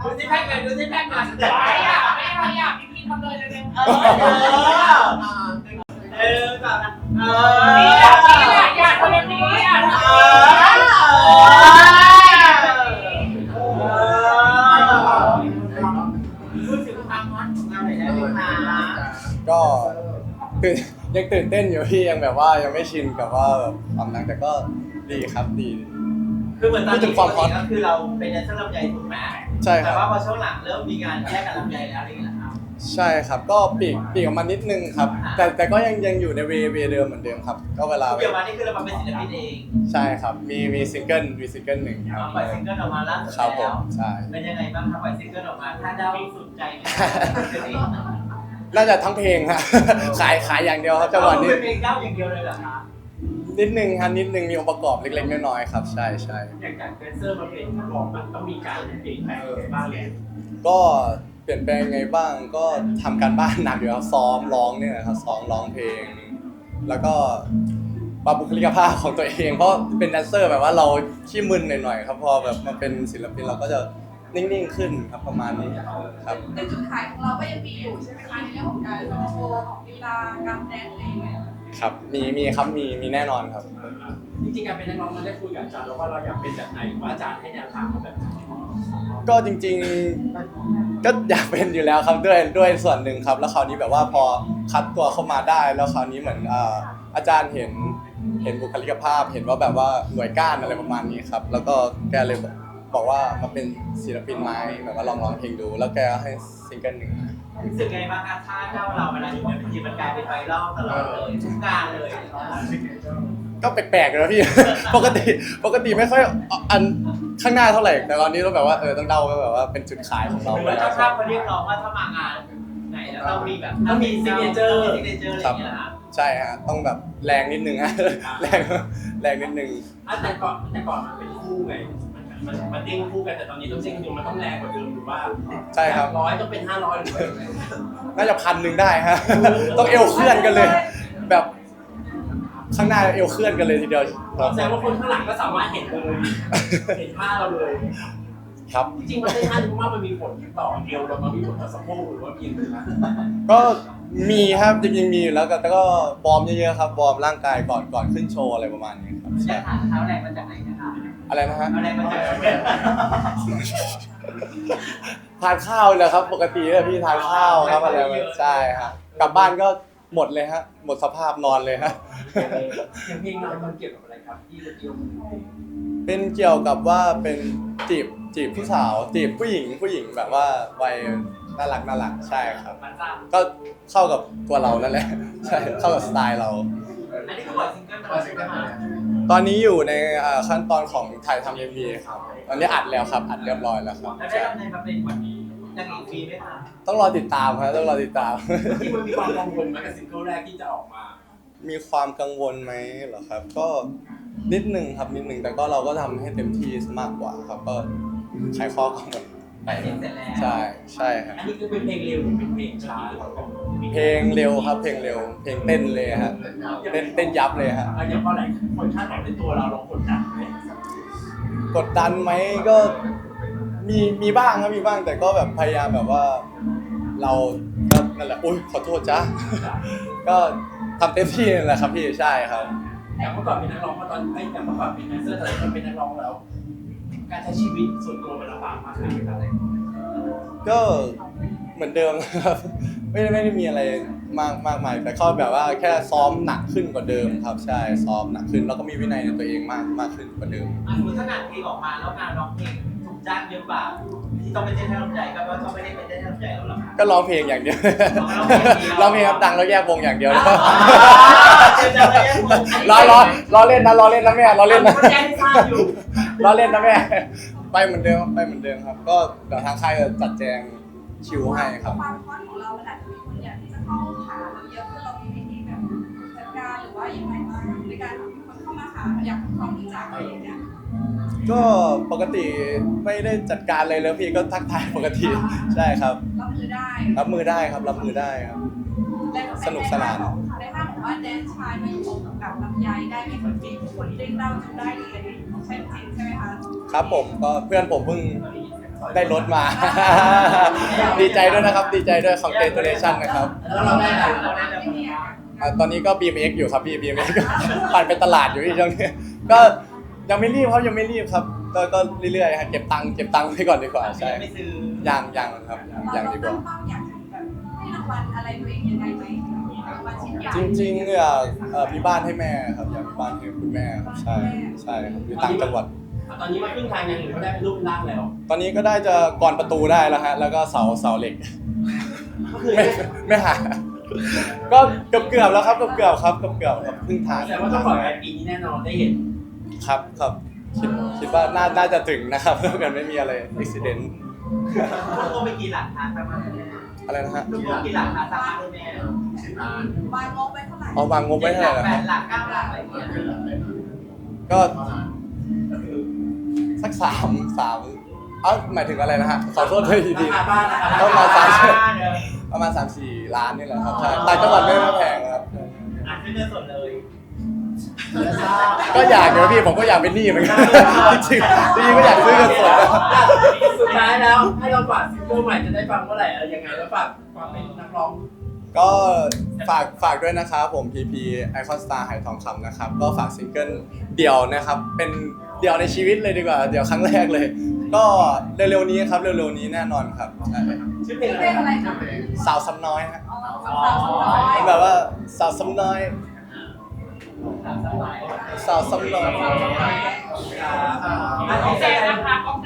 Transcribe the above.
ดูซิแป้งก่อนไม่อยากไม่เอาอยากพี่พี่ทำเลยเร็วเออเออแบบเออๆนี่อยากนี่อยากอยากทำแบบนี้อยากเอทำอพูดถึงความฮอตของเราหน่อยได้ไหมคะก็ตื่นยังตื่นเต้นอยู่พี่ยังแบบว่ายังไม่ชินกับว่าแบบความนังแต่ก็ดีครับดี คือเหมือนตอนพูดถึนี้งความฮอต ก็คือเราเป็นแดนเซอร์ลำไยถูกไหมใช่คแต่รับ ว่าพอช่วงหลังเริ่มมีการแยกกับลำไยแล้วอะไรอย่างเงี้ยครับ ใช่ครับ ก็ปีกปีกออกมานิดนึงครับ แต่แต่ก็ยังยังอยู่ในเวเวเดิมเหมือนเดิมครับ ก็เวลาเกี่ยวมานี่คือเรามาเป็นศิลปินเองใช่ครับ มีมีซิงเกิลมีซิงเกิลหนึ่งครับมาปล่อยซิงเกิลออกมาล่าสุดครับผแล้มวใช่ เป็นยังไงบ้างครับปล่อยซิงเกิลออกมาถ้าเดาสุดใจไหมน่าจะทั้งเพลงฮะ ขายขายอย่างเดียวครับจังหวะนี้ เป็นเพลงเก้าอย่างเดียวเลยเหรอคะ นิดนึงครับนิดนึงมีองค์ประกอบเล็กๆน้อยๆครับ ใช่ใช่อย่างจากแดนเซอร์มาเป็นนักร้องมันต้องมีการเปลี่ยนแปลงอะไรบ้างเลยก็เปลี่ยนแปลงไงบ้างก็ทำการบ้านหนักอยู่ครับซ้อมร้องเนี่ยครับซ้อมร้องเพลง แล้วก็ปรับบุคลิกภาพของตัวเองเพราะเป็นแดนเซอร์แบบว่าเราขี้มึนหน่อยๆครับพอแบบมาเป็นศิลปินเราก็จะนิ่งๆขึ้นครับประมาณนี้ครับแต่จุดขายของเราก็ยังมีอยู่ใช่ไหมคะในเรื่องของการโชว์ของลีลาการแดนอะไรอย่างเงี้ย ครับ มีมีครับมีมีแน่นอนครับ จริงๆการเป็นนักร้องมันได้คุยกับอาจารย์แล้วว่าเราอยากเป็นแบบไหนว่าอาจารย์ให้แนวทางมาแบบไหนก็จริงๆก็อยากเป็นอยู่แล้วครับด้วยด้วยส่วนหนึ่งครับ แล้วคราวนี้แบบว่าพอคัดตัวเข้ามาได้ แล้วคราวนี้เหมือนอ่าอาจารย์เห็นเห็นบุคลิกภาพ เห็นว่าแบบว่าหน่วยก้านอะไรประมาณนี้ครับ แล้วก็แกเลย บอกบอกว่ามาเป็นศิลปินไหมแบบว่าลองร้องเพลงดู แล้วแกให้ซิงเกิลหนึ่งมา รู้สึกไงบ้างคะถ้าเจ้าเราเวลาอยู่บนเวทีมันกลายเป็นไวรัลตลอดเลยทุกการเลยก็แปลกๆเลยนะพี่ ปกติปกติไม่ค่อยอันข้างหน้าเท่าไหร่ แต่ตอนนี้เราแบบว่าเออต้องเดาไว้แบบว่าเป็นจุดขายของเราหรือไปว่าแล้เจ้าวภาพเขาเรียกร้องว่าถ้ามางาน ไหนแล้วต้องมีแบบต้องมีซิกเนเจอร์ซิกเนเจอร์อะไรอย่างเงี้ยนะครับใช่ฮะต้องแบบแรงนิดนึงฮะแรงแรงนิดนึง อะแต่ก่อนแต่ก่อนมันเป็นคู่ไง มันมันมันเด้งคู่กันแต่ตอนนี้ต้องเด้งดูมันต้องแรงกว่าเดิมหรือว่าใช่ครับ ร้อยต้องเป็นห้าร้อยหรือเปล่าน่าจะพันหนึ่งได้ฮะ ต้องเอวเคลื่อนกันเลย แบบข้างหน้าเอวเคลื่อนกันเลยทีเดียวแสดงว่าคนข้างหลังก็สามารถเห็นเลยเห็นท่าเราเลยครับ จริงๆมันได้ท่าดูว่ามันมีผลต่อเอวเรามันมีผลต่อสะโพกหรือว่ามีอะไรนะก็มีครับจริงๆมีอยู่แล้วแต่ก็วอร์มเยอะๆครับวอร์มร่างกายก่อนก่อนขึ้นโชว์อะไรประมาณนี้ครับจะใช่ถามเท้าแรงมาจากไหนนะคะ อะไรนะฮะเอาแรงมาจากไหนทานข้าวเลยครับ ปกติเนี่ยพี่ทานข้าวครับอะไรแบบใช่ฮะกลับบ้านก็หมดเลยฮะ หมดสภาพนอนเลยฮะ อย่างเพลงเรามันเกี่ยวกับอะไรครับที่จะเกี่ยวกับเพลงเป็นเกี่ยวกับว่าเป็นจีบจีบผู้สาวจีบผู้หญิงผู้หญิงแบบว่าวัยน่ารักน่ารักใช่ครับ มันทราบก็เข้ากับตัวเรานั่นแหละ ใช่เข้ากับสไตล์เรา อันนี้คือปล่อยซิงเกิลมาแล้วใช่ไหมคะ ตอนนี้อยู่ในอ่าขั้นตอนของถ่ายทำเอ็มวีครับตอนนี้อัดแล้วครับ อัดเรียบร้อยแล้วครับแล้วได้รับในมาเป็นวันนี้นางเอกฟรีไหมคะต้องรอติดตามครับต้องรอติดตาม ที่มันมีความกังวลไหมกับซิงเกิลแรกที่จะออกมา มีความกังวลไหมเหรอครับ ก็นิดหนึ่งครับนิดหนึ่งแต่ก็เราก็ทำให้เต็มที่มากกว่าครับก็ใช้ข้อกังวลไปเสร็จเสร็จแล้วใช่ใช่ครับอันนี้คือเป็นเพลงเร็วหรือเป็นเพลงช้าหรือว่า เพลงเร็วครับ เพลงเร็ว เพลงเต้นเลยฮะเต้นเต้นยับเลยฮะอะอย่างพอหลายคนคาดหวังในตัวเราเรากดดันไหมกดดันไหมก็มีมีบ้างครับมีบ้างแต่ก็แบบพยายามแบบว่า เราก็นั่นแหละอุ้ยขอโทษจ้าก็ทำเต็มที่นั่นแหละครับพี่ใช่ครับอย่างเมื่อก่อนเป็นนักร้องมาตอนไอ้อย่างเมื่อก่อนเป็นแดนเซอร์แต่ตอนเป็นนักร้องแล้ว การใช้ชีวิตส่วนตัวมันลำบากมากขึ้นไหมครับก็เหมือนเดิมครับ ไม่ได้ไม่ได้มีอะไรมากมากมายแต่ก็แบบว่าแค่ซ้อมหนักขึ้นกว่าเดิมครับใช่ซ้อมหนักขึ้นแล้วก็มีวินัยในตัวเองมากมากขึ้นกว่าเดิมอันนี้ถ้างานเพลงออกมาแล้วงานร้องเพลงถูกจ้างเยอะกว่าที่ต้องไปเต้นให้ลำใจก็ว่าเขาไม่ได้ไปเต้นให้ลำใจแล้วหรอคะก็ร้องเพลงอย่างเดียวร้ร้อองงเพเพลลงงครับดังแล้วแยกวงอย่างเดียวอ่าล้อล้อล้อเล่นนะล้อเล่นนะแม่ล้อเล่นนะคนแจ้งให้ทราบอยู่ ล้อเล่นนะแม่ไปเหมือนเดิมครับไปเหมือนเดิมครับ ก็เดี๋ยวทางค่ายจะจัดแจง คิวให้ครับ ความฮอตของเรามันอาจจะมีคนอยากที่จะเข้าหาเราเยอะขึ้นเรามีวิธีแบบจัดการหรือว่ายังไงบ้างในการทำให้คนเข้ามาหาอยากทำความรู้จักอะไรอย่างเงี้ยก็ปกติไม่ได้จัดการอะไรแล้วพี่ก็ทักทายปกติใช่ครับ รับมือได้รับมือได้ครับรับมือได้ครับสนุกสนาน ในภาพของว่าแดนชายมาอยู่กับลำไยได้มีคนจีบคนที่เล่นเล่าจนได้ดีอันนี้ใช่จริงใช่ไหมคะครับผมก็เพื่อนผมเพิ่ง ได้รถมา ดีใจด้วยนะครับ ดีใจด้วยของเ g r a t i o n นะครับแล้วเราได้อะไรเราได้อะไรไม่มีอะอะตอนนี้ก็ BMX อยู่ครับพี่ BMX ก็ปั่นไปตลาดอยู่ที่ช่วงนี้ก็ยังไม่รีบครับยังไม่รีบครับก็ก็เรื่อยๆครับเก็บตังค์เก็บตังค์ไว้ก่อนดีกว่าใช่ไม่ซื้อยังยังครับยังดีกว่าเรตั้งเป้าอยากแบบให้รางวัลอะไรตัวเองยังไงไหมรางวัลชิ้นใหญ่จริงๆเนี่ยเอ่อมีบ้านให้แม่ครับอยากมีบ้านให้คุณแม่ครับใช่ใช่ครับอยู่ต่างจังหวัด ตอนนี้มาครึ่งทางยังหรือว่าได้เป็นรูปเป็นร่างแล้ว ตอนนี้ก็ได้จะก่อนประตูได้แล้วฮะ แล้วก็เสาเสาเหล็ก ก็คือไม่ไม่หาก็เกือบเกือบๆแล้วครับเกือบเกือบๆครับเกือบเกือบๆครับครึ่งทางแต่ว่าต้องปล่อยไปปีนี้แน่นอนได้เห็น ครับครับคิดคิดว่าน่าน่าจะถึงนะครับถ้าเกิดไม่มีอะไรอุบิเหตุลูกไปกี่หลักฐานทำมาอะไรนะฮะลูกกี่หลักฐานทำมาด้วยแม่สิบล้านวางงบไว้เท่าไหร่เอาวางงบไว้เท่าไหร่แปนะครัดบหลักเก้าหลักอะไรอย่างเงี้ยก็ สักสามสามเอ้าหมายถึงอะไรนะฮะขอโทษด้วยทีราดีคาบ้านนะคะต้องมาสามเดิมประมาณสามสี่ล้านนี่แหละครับใช่ต่างจังหวัดไม่ไม่แพงครับ อ่านขึ้นเงินสดเลยก็อยากอยู่พี่ผมก็อยากเป็นหนี้เหมือนกันจริงๆจริงๆก็อยากซื้อเงินสดนะสุดท้ายแล้วให้เราฝากซิงเกิลใหม่จะได้ฟังเมื่อไหร่อะไรยังไงแล้วฝากความเป็นนักร้อง ก็ฝากฝากด้วยนะครับผม PP Icon Star ไหทองคำนะครับ ก็ฝากซิงเกิลเดี่ยวนะครับ เป็น เดี่ยวในชีวิตเลยดีกว่า เดี่ยวครั้งแรกเลย ก็เร็วๆนี้ครับเร็วๆนี้แน่นอนครับใช่ชื่อเพลงชื่ออะไรเพลงคอะรับไรคะสาวซ้ำน้อยฮะอ๋อสาวสาวน้อยเป็นแบบว่าสาวซ้ำน้อยถามสักหน่อยสาวซ้ำน้อยอ่าอะของแจกนะคะของแจ